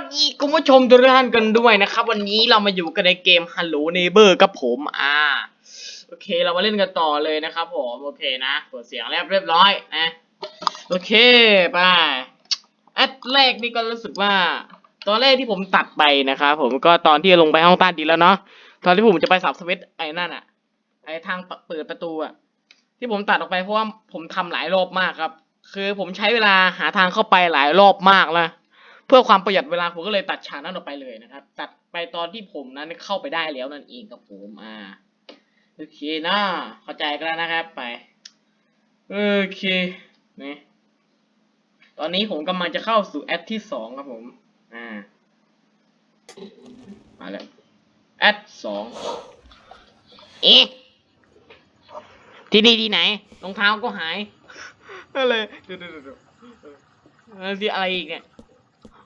วัสดีคุณผู้ชมทุกท่านกันด้วยนะครับ วันนี้เรามาอยู่กันในเกม Hello Neighbor กับผมอ่าโอเค เรามาเล่นกันต่อเลยนะครับผมโอเคนะเปิดเสียงแล้วเรียบร้อยนะโอเคไปแอดแรกนี่ก็รู้สึกว่า ตอนแรกที่ผมตัดไปนะครับผมก็ตอนที่ลงไปห้องใต้ดินแล้วเนาะตอนที่ผมจะไปสับสวิตช์ไอ้นั่นอะไอ้ทางเปิดประตูอะที่ผมตัดออกไปเพราะว่าผมทำหลายรอบมากครับ คือผมใช้เวลาหาทางเข้าไปหลายรอบมากแล้ว เพื่อความประหยัดเวลาผมก็เลยตัดฉากนั้นออกไปเลยนะครับ ตัดไปตอนที่ผมนั้นเข้าไปได้แล้วนั่นเองครับผมอ่าโอเคนะเข้าใจกันแล้วนะครับไปโอเคนี่ตอนนี้ผมกำลังจะเข้าสู่แอดที่สองครับผมอ่ามาแล้วแอดสองเอ๊ะที่นี่ที่ไหนรองเท้าก็หายอะไรเดี๋ยวเดี๋ยวเดี๋ยวอะไรอีกเนี่ย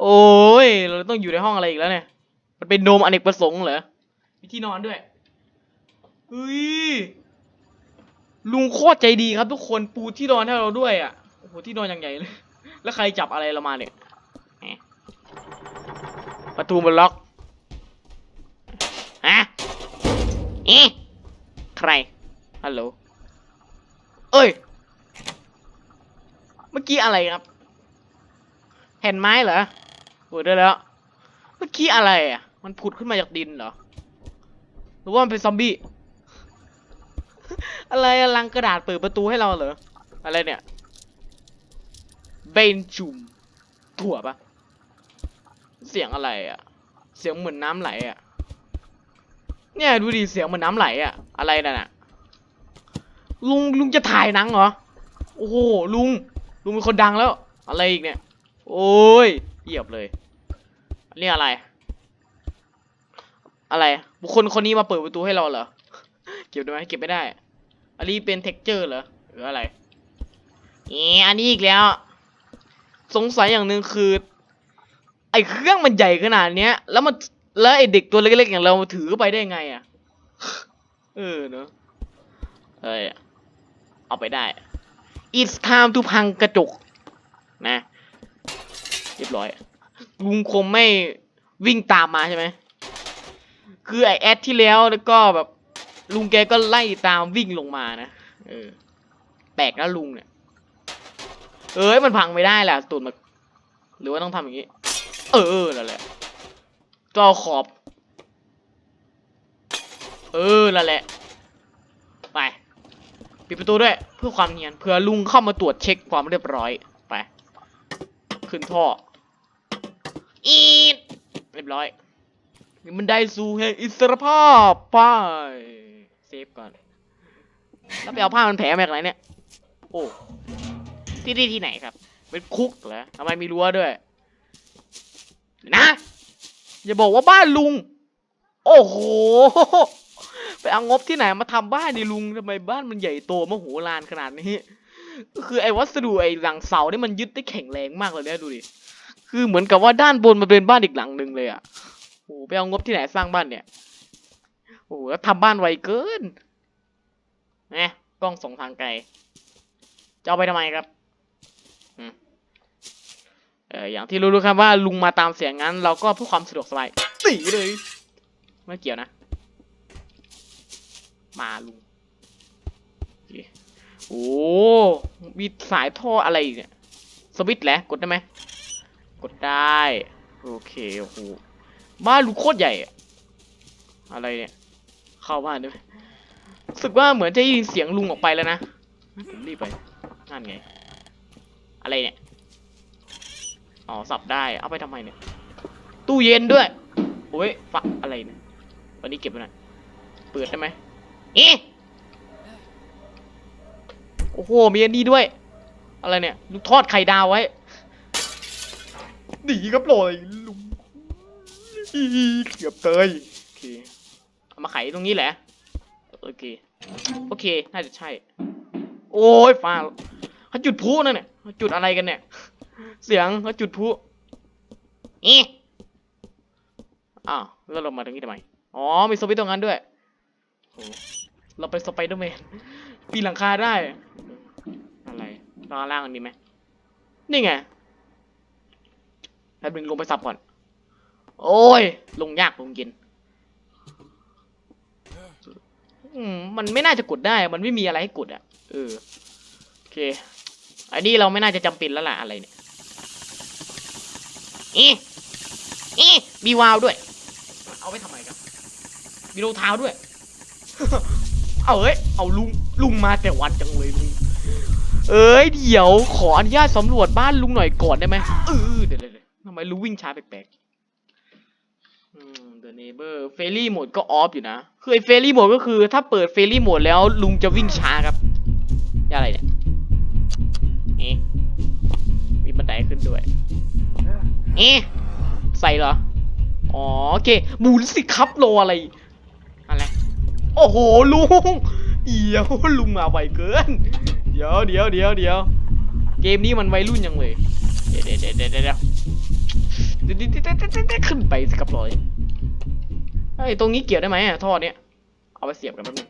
โอ้ย เราต้องอยู่ในห้องอะไรอีกแล้วเนี่ย มันเป็นโดมอเนกประสงค์เหรอ มีที่นอนด้วยเฮ้ย ลุงโคตรใจดีครับทุกคน ปูที่นอนให้เราด้วยอะ โอ้โห ที่นอนอย่างใหญ่เลย แล้วใครจับอะไรเรามาเนี่ย ประตูมันล็อก ฮะเอ๊ะใคร ฮัลโหล เอ้ย เมื่อกี้อะไรครับแผ่นไม้เหรอ เปิดได้แล้ว เมื่อกี้อะไรอะ มันผุดขึ้นมาจากดินเหรอ หรือว่ามันเป็นซอมบี้ อะไรลังกระดาษเปิดประตูให้เราเหรอ อะไรเนี่ย เบนจุมถั่วปะเสียงอะไรอะ เสียงเหมือนน้ำไหลอะ เนี่ยดูดิเสียงเหมือนน้ำไหลอะ อะไรนั่นอะลุงลุงจะถ่ายหนังเหรอ โอ้โหลุงลุงเป็นคนดังแล้ว อะไรอีกเนี่ย โอ้ย เหยียบเลยอันนี่อะไร อะไร บุคคลคนนี้มาเปิดประตูให้เราเหรอ เก็บได้ไหมเก็บไม่ได้ อันนี้เป็นเท็กเจอร์เหรอ หรืออะไรเอออันนี้อีกแล้ว สงสัยอย่างหนึ่งคือ ไอ้เครื่องมันใหญ่ขนาดเนี้ย แล้วมัน แล้วไอ้เด็กตัวเล็กๆอย่างเราถือไปได้ไงอะ เออเนอะเอ้ยเอาไปได้ it's time to พังกระจก นะ เรียบร้อยลุงคงไม่วิ่งตามมาใช่ไหมคือไอแอดที่แล้วแล้วก็แบบลุงแกก็ไล่ตามวิ่งลงมานะเออแปลกนะลุงเนี่ย เอ้ยมันพังไม่ได้แหละตูดมันหรือว่าต้องทำอย่างนี้ เออนั่นแหละจอาขอบ เออนั่นแหละ ไปปิดประตูด้วยเพื่อความเนียนเผื่อลุงเข้ามาตรวจเช็คความเรียบร้อยไป ขึ้นท่อ ยบร้อยมันได้สู่แห่งอิสรภาพไปเซฟก่อน แล้วไปเอาผ้ามันแผลมาจากไหนเนี่ย โอ้ที่นี่ที่ไหนครับ เป็นคุกเหรอทำไมมีรั้วด้วย นะ อย่าบอกว่าบ้านลุง โอ้โห ไปเอางบที่ไหนมาทำบ้านดิลุงทำไมบ้านมันใหญ่โตมโหฬารขนาดนี้ก็คือไอ้วัสดุไอ้หลังเสาเนี่ยมันยึดได้แข็งแรงมากเลยเนี่ยดูดิ คือเหมือนกับว่าด้านบนมันเป็นบ้านอีกหลังหนึ่งเลยอะโอ้ไปเอางบที่ไหนสร้างบ้านเนี่ยโอ้โหแล้วทำบ้านไวเกินไงกล้องส่งทางไกลจะเอาไปทำไมครับอเอออย่างที่รู้ๆครับว่าลุงมาตามเสียงงั้น เราก็เพื่อความสะดวกสบายตีเลยไม่เกี่ยวนะ มาลุงโอ้ มีสายท่ออะไรอีกเนี่ย สวิตช์แหละกดได้ไหม กดได้ โอเคโอ้โหบ้านลุงโคตรใหญ่อะอะไรเนี่ย เข้าบ้านด้ไหมรู้สึกว่าเหมือนจะยินเสียงลุงออกไปแล้วนะผมรีบไปนั่นไง อะไรเนี่ยอ๋อสับได้เอาไปทำไมเนี่ย ตู้เย็นด้วยโอ้ยฝักอะไรเนี่ยวันนี้เก็บไว้หน่อยเปิดได้ไหมเอ๊ะโอ้โหมีอันนี้ด้วย อะไรเนี่ยลูกทอดไข่ดาวไว้ หนีครับลอยลุงเกือบเตยโอเคเอามาไขตรงนี้แหละโอเคโอเคน่าจะใช่ โอ้ยฟ้าเขาจุดพลุนั่นเนี่ยเขาจุดอะไรกันเนี่ย เสียงเขาจุดพลุอีอ้าวแล้วเรามาตรงนี้ทำไมอ๋อมีสวิตตรงนั้นด้วยเราไปสไปเดอร์แมนปีนหลังคาได้ อะไรล่างล่างอันนี้ไหมนี่ไง ป๊บนึงลงไปสับก่อน โอ้ย ลงยากลงเย็นมันไม่น่าจะกดได้ มันไม่มีอะไรให้กดอะ เออ โอเค อันนี้เราไม่น่าจะจำเป็นแล้วล่ะอะไรเนี่ยอีอีมีวาวด้วย เอาไปทำไมครับ มีรองเท้าด้วย เอาเอ้ย เอาลุง ลุงมาแต่วันจังเลยลุง เอ้ย เดี๋ยวขออนุญาตสำรวจบ้านลุงหน่อยก่อนได้ไหมเออเดี๋ยว เดี๋ยวเดี๋ยวทำไมลุงวิ่งช้าแปลกๆอืม The Neighbor เฟรลี่โหมดก็ออฟอยู่นะคือไอ้เฟรลี่โหมดก็คือ ถ้าเปิดเฟรลี่โหมดแล้วลุงจะวิ่งช้าครับอย่าอะไรเนี่ยเอ๊ะมีบันไดขึ้นด้วยเอ๊ะใส่เหรอ อ๋อโอเคหมุนสิครับโลอะไร อะไร โอ้โหลุงเดี๋ยวลุงมาไวเกิน เดี๋ยวเดี๋ยวเดี๋ยวเดี๋ยวเกมนี้มันวัยรุ่นยังเลย เดี๋ยวเดี๋ยวเดี๋ยว ขึ้นไปสิครับลอยไอ้ตรงนี้เกี่ยวได้ไหมอะท่อเนี้ยเอาไปเสียบกันแป๊บนึง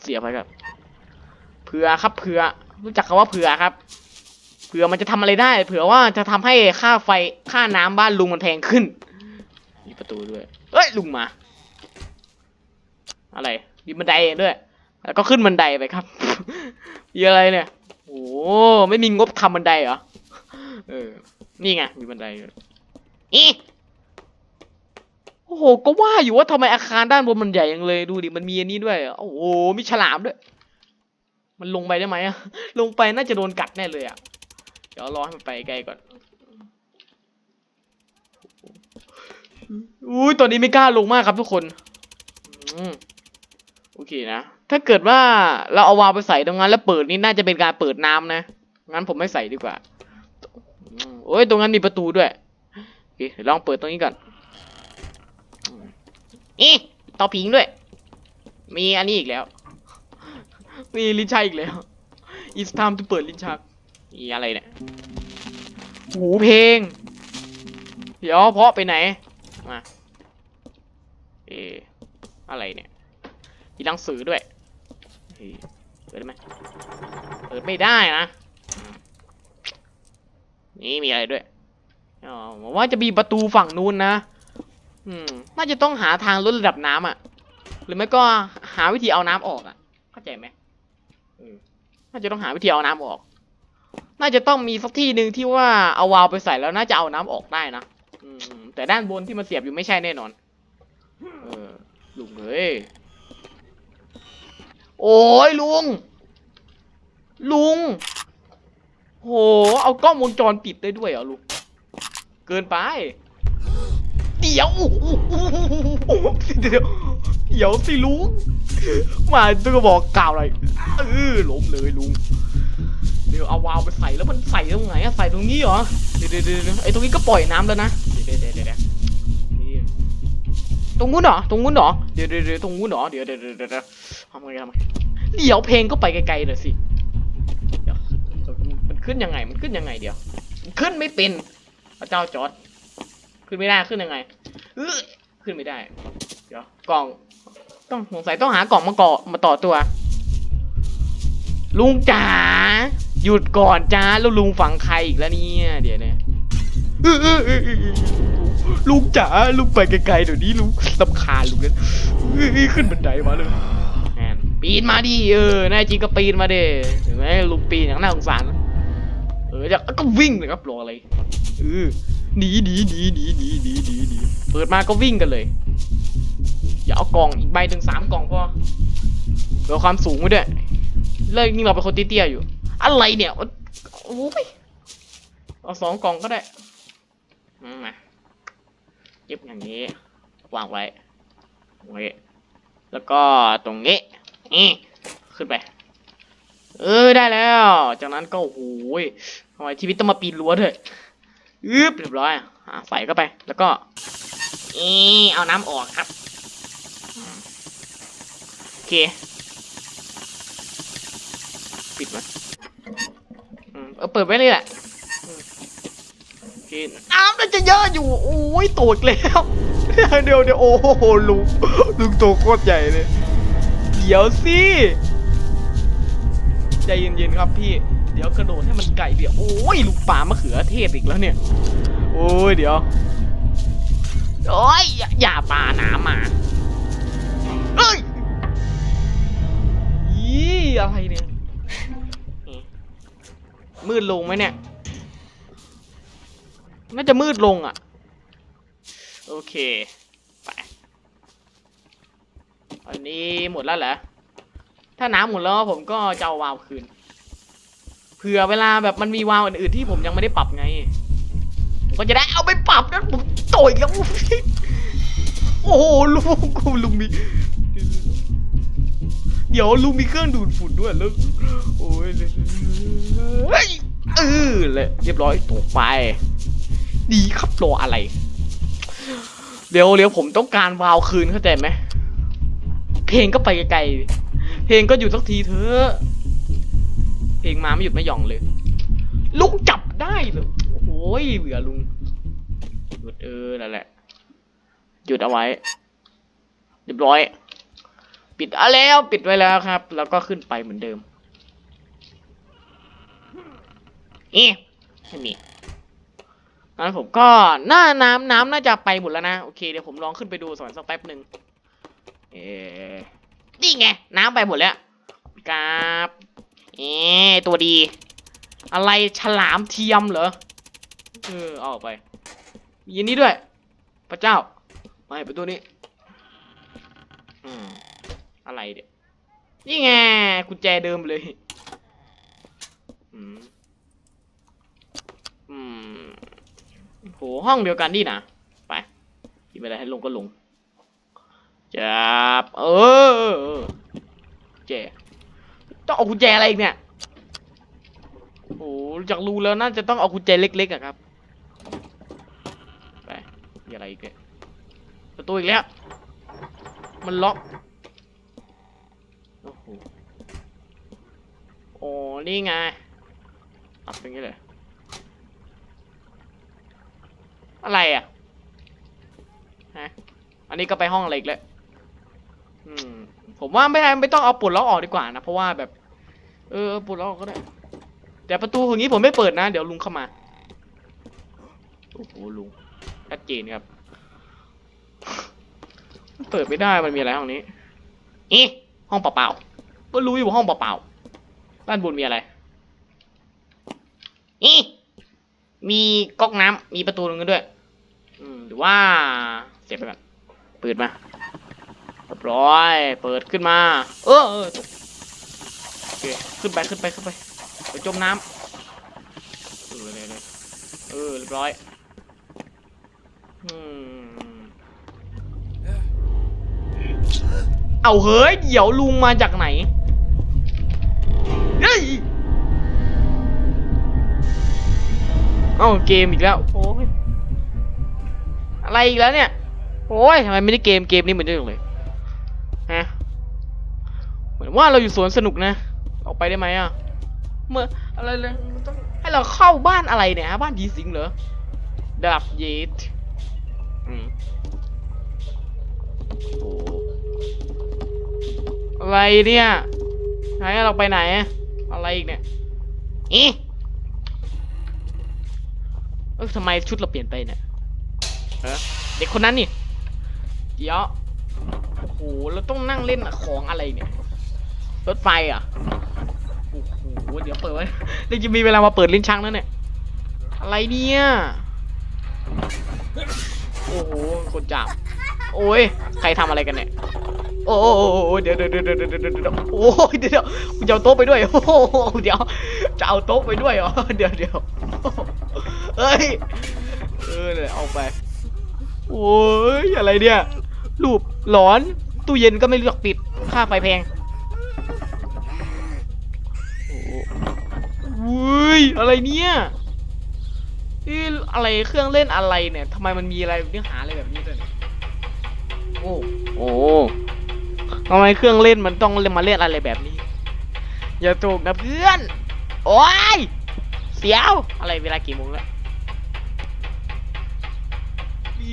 เสียบไปครับเผื่อครับเผื่อรู้จักคำว่าเผื่อครับเผื่อมันจะทำอะไรได้ เผื่อว่าจะทำให้ค่าไฟค่าน้ำบ้านลุงมันแพงขึ้น มีประตูด้วยเอ้ยลุงมา อะไรมีบันไดด้วย แล้วก็ขึ้นบันไดไปครับมีอะไรเนี่ยโอ้ไม่มีงบทำบันไดเหรอเออ นี่ไงมีบันไดด้วยอีโอ้โห ก็ว่าอยู่ว่าทำไมอาคารด้านบนมันใหญ่ยังเลย ดูดิ มันมีอันนี้ด้วย โอ้โห มีฉลามด้วย มันลงไปได้ไหมอะลงไปน่าจะโดนกัดแน่เลยอะเดี๋ยวรอให้มันไปไกลก่อน อุ้ยตอนนี้ไม่กล้าลงมากครับทุกคนอืมโอเคนะ ถ้าเกิดว่าเราเอาวาล์วไปใส่ตรงนั้นแล้วเปิดนี่น่าจะเป็นการเปิดน้ำนะ งั้นผมไม่ใส่ดีกว่าอืม โอ้ยตรงนั้นมีประตูด้วยโอเคเดี๋ยวลองเปิดตรงนี้ก่อนอืมอีเต่อผิงด้วย มีอันนี้อีกแล้ว มีลิ้นชักอีกแล้ว it's time to เปิดลิ้นชักอีอะไรเนี่ยหูเพลง เดี๋ยวเพาะไปไหน มา เอออะไรเนี่ยมีหนังสือด้วยเฮ้ยเปิดได้ไหมเปิดไม่ได้นะอืม นี่มีอะไรด้วยอ๋อผมว่าจะมีประตูฝั่งนู้นนะอืมน่าจะต้องหาทางลดระดับน้ำอะ หรือไม่ก็หาวิธีเอาน้ำออกอะ เข้าใจไหมเออน่าจะต้องหาวิธีเอาน้ำออก น่าจะต้องมีสักที่หนึ่งที่ว่าเอาวาล์วไปใส่แล้วน่าจะเอาน้ำออกได้นะอืมแต่ด้านบนที่มันเสียบอยู่ไม่ใช่แน่นอน เออลุงเอ้ยโอ้ยลุง ลุง โห เอากล้องวงจรปิดได้ด้วยเหรอลุง เกินไป เดี๋ยวเดี๋ยวเดี๋ยวสิลุง มาต้องบอกกล่าวอะไรเออล้มเลยลุง เดี๋ยวเอาวาล์วไปใส่แล้วมันใส่ตรงไหนอะใส่ตรงนี้เหรอเดี๋ยวเดี๋ยวเดี๋ยวไอ้ตรงนี้ก็ปล่อยน้ำแล้วนะ เดี๋ยวเดี๋ยวเดี๋ยวเดี๋ยวตรงนู้นเหรอ ตรงนู้นเหรอ เดี๋ยวเดี๋ยวเดี๋ยวตรงนู้นเหรอเดี๋ยวเดี๋ยวเดี๋ยวเดี๋ยวทำไงทำไงเดี๋ยวเพลงก็ไปไกลๆเลยสิ ขึ้นยังไงมันขึ้นยังไงเดี๋ยว ขึ้นไม่เป็นพระเจ้าจอดขึ้นไม่ได้ขึ้นยังไงเออขึ้นไม่ได้ เดี๋ยวกล่อง ต้องสงสัยต้องหากล่องมาเกาะมาต่อตัว ลุงจ๋าหยุดก่อนจ้าแล้วลุงฝังใครอีกแล้วเนี่ยเดี๋ยวนี่ยเออเออเออเออลุงจ๋าลุงไปไกลๆเดี๋ยวนี้ลุงลำคาญลุงนั้นเออขึ้นบันไดมาเลยแม่นปีนมาดิเออแน่จริงก็ปีนมาเดิเห็นไหมลุงปีนอย่างน่าสงสาร ออจะก็วิ่งเลยครับรออะไรเออหนีหนีหนีหนีหนีหนีหนีหนีเปิดมาก็วิ่งกันเลย อย่าเอากล่องอีกใบถึงสามกล่องพอเผื่อความสูงไว้ด้วยเลิกนี่เราเป็นคนเตี้ยๆอยู่ อะไรเนี่ยโอ้ยเอาสองกล่องก็ได้มาเก็บอย่างนี้วางไว้ตรงนี้แล้วก็ตรงนี้นี่ขึ้นไป เออได้แล้ว จากนั้นก็โอ้ย ไมชีวิตต้องมาปีนรั้วด้วยอึ๊บเรียบร้อยอะใส่เข้าไป แล้วก็นี่เอาน้ำออกครับโอเคปิดไหมอืมเออเปิดไว้เลยแหละอืมโอเคน้ำน่าจะเยอะอยู่ โอ้ยโตกแล้ว เดี๋ยวเดี๋ยวโอ้โหลุงลุงโตโคตรใหญ่เลย เดี๋ยวสิ ใจเย็นๆครับพี่ เดี๋ยวกระโดดให้มันไกลเดี๋ยวโอ้ยลูกป่ามะเขือเทศอีกแล้วเนี่ย โอ้ยเดี๋ยวโอ้ยอย่าอย่าน้ำมาเอ้ยยี่อะไรเนี่ยมืดลงไหมเนี่ยน่าจะมืดลงอะ โอเคไปอันนี้หมดแล้วเหรอถ้าน้ำหมดแล้วผมก็จะเอาวาวคืน เผื่อเวลาแบบมันมีวาล์วอื่นๆที่ผมยังไม่ได้ปรับไงผมก็จะได้เอาไปปรับนะผมโตอีกแล้วโอ้โหลุงกูลุงมี เดี๋ยวลุงมีเครื่องดูดฝุ่นด้วยแล้วโอ้ยเฮ้ยเออเลยเรียบร้อยตกไป ดีครับรออะไร เดี๋ยวเดี๋ยวผมต้องการวาวคืนเข้าใจไหมเพลงก็ไปไกลเพลงก็อยู่สักทีเถอะ มาไม่หยุดไม่หย่องเลย ลุงจับได้เลยโอ้ยเบื่อลุงหยุดเออนั่นแหละหยุดเอาไว้เรียบร้อย ปิดเอาแล้วปิดไว้แล้วครับ แล้วก็ขึ้นไปเหมือนเดิมเอ๊ะไม่มีงั้นผมก็หน้าน้ำน้ำน่าจะไปหมดแล้วนะ โอเคเดี๋ยวผมลองขึ้นไปดูสอนสักแป๊บหนึ่งเอ๊ะนี่ไง น้ำไปหมดแล้วครับ เอ๊ตัวดี อะไรฉลามเทียมเหรอ เออเอาออกไปมีอันนี้ด้วย พระเจ้ามาให้ประตูนี้ อืม อะไรเดี๋ยนี่ไงกุญแจเดิมเลย อืม อืม โห ห้องเดียวกันนี่นะ ไปหยิบอะไรให้ลงก็ลงจับเออเออเออกุญแจ ต้องเอากุญแจอะไรอีกเนี่ย โอ้จากรูแล้วน่าจะต้องเอากุญแจเล็กๆอะครับ ไปมีอะไรอีกเนี่ยประตูอีกแล้ว มันล็อก โอ้โห โอ้ นี่ไงอับอย่างนี้เลย อะไรอะ ฮะ อันนี้ก็ไปห้องอะไรอีกแล้ว อืม ผมว่าไม่ได้ไม่ต้องเอาปลดล็อกออกดีกว่านะ เพราะว่าแบบ เออปลดล็อกออกก็ได้ แต่ประตูอย่างนี้ผมไม่เปิดนะ เดี๋ยวลุงเข้ามาโอ้โหลุงชัดเจนครับเปิดไม่ได้มันมีอะไรห้องนี้อ๊ะห้องเปล่าๆก็รู้อยู่ห้องเปล่าๆด้านบนมีอะไรอ๊ะมีก๊อกน้ำมีประตูตรงนั้นด้วยอืมหรือว่าเสียบไปก่อนเปิดมา รียบร้อย เปิดขึ้นมา เออเออตกโอเค ขึ้นไปขึ้นไปขึ้นไปไปจมน้ำเออเลยเลยเออเรียบร้อยอืมเอาเฮ้ย เดี๋ยวลุงมาจากไหนเฮ้ยเอาเกมอีกแล้วโอ้ยอะไรอีกแล้วเนี่ย โอ้ยทำไมไม่ได้เกมเกมนี้เหมือนเดิมเลยฮะเหมือน ว่าเราอยู่สวนสนุกนะ ออกไปได้ไหมอะ เมื่ออะไรเลยมันต้องให้เราเข้าบ้านอะไรเนี่ยฮะบ้านผีสิงเหรอดับเยทอืมโอ้อะไรเนี่ยไหนเราไปไหน อะไรอีกเนี่ยอีเออทำไมชุดเราเปลี่ยนไปเนี่ยเออเด็กคนนั้นนี่ เดี๋ยว โอ้โห เราต้องนั่งเล่นของอะไรเนี่ย รถไฟอะโอ้โหเดี๋ยวเปิดไว้เดี๋ยวจะมีเวลามาเปิดลิ้นชักแล้วเนี่ยอะไรเนี่ยโอ้โหคนจับโอ้ยใครทำอะไรกันเนี่ยโอ้โหเดี๋ยวเดี๋ยวเดี๋ยวเดี๋ยวเดี๋ยวเดี๋ยวโอ้ยเดี๋ยวคุณจะเอาโต๊ะไปด้วยโอ้โหเดี๋ยวจะเอาโต๊ะไปด้วยเหรอเดี๋ยวเดี๋ยวเฮ้ยเออเลยเอาไปโอ้ยอะไรเนี่ยรูปหลอนตู้เย็นก็ไม่เลือกปิดค่าไฟแพง อุ้ยอะไรเนี่ยนี่อะไรเครื่องเล่นอะไรเนี่ยทำไมมันมีอะไรเนื้อหาอะไรแบบนี้ด้วยเนี่ยโอ้โอ้ทำไมเครื่องเล่นมันต้องมาเล่นอะไรแบบนี้ อย่าตกนะเพื่อน โอ้ยเสียวอะไรเวลากี่โมงแล้วอี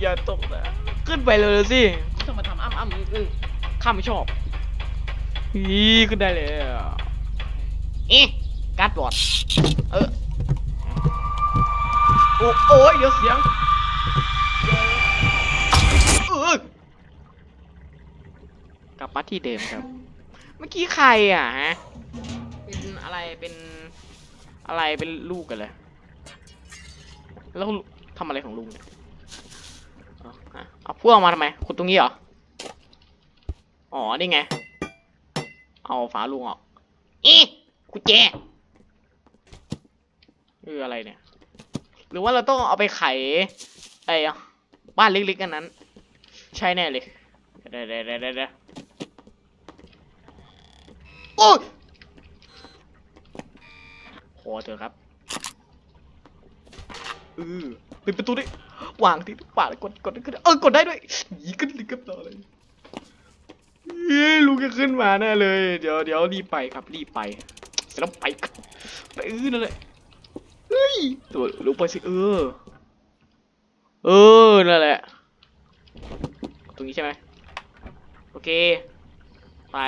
อย่าตกนะขึ้นไปเลยสิจะมาทำอ้ำอ้ำเออข้าไม่ชอบอีขึ้นได้เลยอะเอ๊ะ กัดบอร์ดเออโอ้โอ้ยเดี๋ยวเสียงเออกลับมาที่เดิมครับ เมื่อกี้ใครอะฮะเป็นอะไรเป็นอะไรเป็นลูกกันเลยแล้วทำอะไรของลุงเนี่ยเอาพวกมาทำไมขุดตรงนี้เหรอ อ๋อ นี่ไง เอาฝาลุงออกอีกุญแจ คืออะไรเนี่ย หรือว่าเราต้องเอาไปไขไอ้บ้านเล็กๆกันนั้น ใช่แน่เลยเดี๋ยวเดี๋ยวเดี๋ยวเดี๋ยวเดี๋ยวโอ้ยพอเถอะครับเออปิดประตูดิวางที่ปากเลยกดกดขึ้นเออกดได้ด้วยยีขึ้นลิกับต่อเลยเฮ้ยลูกจะขึ้นมาแน่เลย เดี๋ยวเดี๋ยวรีบไปครับรีบไปเสร็จแล้วไปกันไปเออนั่นแหละเฮ้ย ตัวลูกไปสิเออ เออ นั่นแหละ ตรงนี้ใช่ไหมโอเค ไป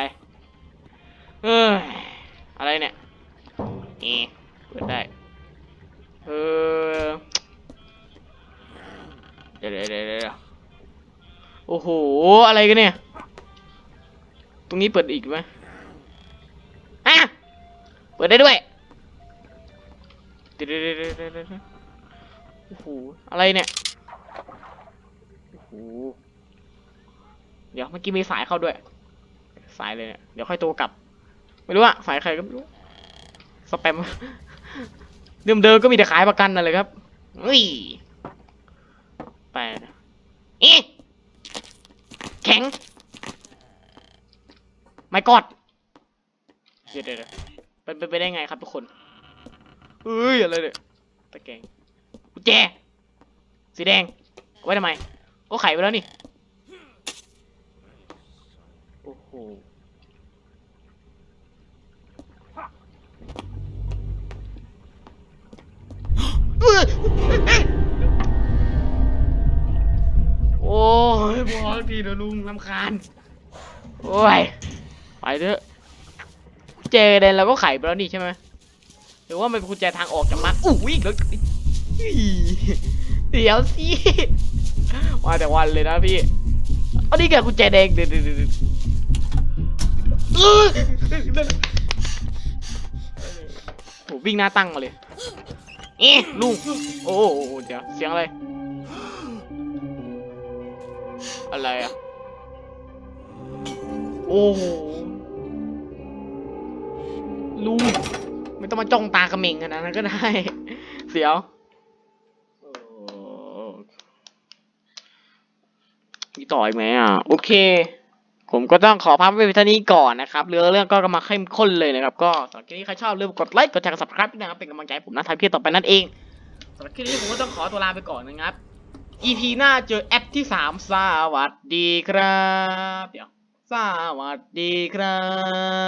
เอ้ยอะไรเนี่ยนี่เปิดได้ เออ เดี๋ยวเดี๋ยวเดี๋ยวโอ้โห อะไรกันเนี่ย ตรงนี้เปิดอีกไหมฮะเปิดได้ด้วย เดี๋ยวเดี๋ยวเดี๋ยวเดี๋ยวโอ้โห อะไรเนี่ย โอ้โห เดี๋ยวเมื่อกี้มีสายเข้าด้วย สายเลยเนี่ย เดี๋ยวค่อยโทรกลับ ไม่รู้อะสายใครก็ไม่รู้ สแปม เดิมเดิมก็มีแต่ขายประกันนั่นเลยครับอุ้ยไปนะอีแข็ง ไม่กอด เดี๋ยวเดี๋ยวเป็นไปได้ไงครับทุกคน เอ้ยอะไรเนี่ยตะแกรงกุญแจสีแดงเอาไว้ทำไมก็ไขไปแล้วนี่โอ้โหโอ้ยบอกทีเดี๋ยวลุงลำคาญโอ้ยไปเถอะกุญแจเดนเราก็ไขไปแล้วนี่ใช่ไหม หรือว่ามันเป็นกุญแจทางออกจากมันอู้วิ่งแล้วเดี๋ยวสิมาแต่วันเลยนะพี่เอานี่แกกุญแจแดงเดี๋ยวเดี๋ยวเดี๋ยวเดี๋ยวเออนั่นโหวิ่งหน้าตั้งมาเลยเอ๊ะลุงโอ้โหเดี๋ยวเสียงอะไร อะไรอะ โอ้โหลุง ไม่ต้องมาจ้องตากระเมงขนาดนั้นก็ได้ เสียวมีต่ออีกไหมอะ โอเค ผมก็ต้องขอพักไว้เพียงเท่านี้ก่อนนะครับเรื่องเรื่องก็กำลังเข้มข้นเลยนะครับ ก็สำหรับคลิปนี้ใครชอบลืมกดไลค์กดแชร์กด subscribe ด้วยนะครับเป็นกำลังใจให้ผมนะทำคลิปต่อไปนั่นเองสำหรับคลิปนี้ผมก็ต้องขอตัวลาไปก่อนนะครับ EP หน้าเจอแอปที่สามสวัสดีครับ เดี๋ยวสวัสดีครับ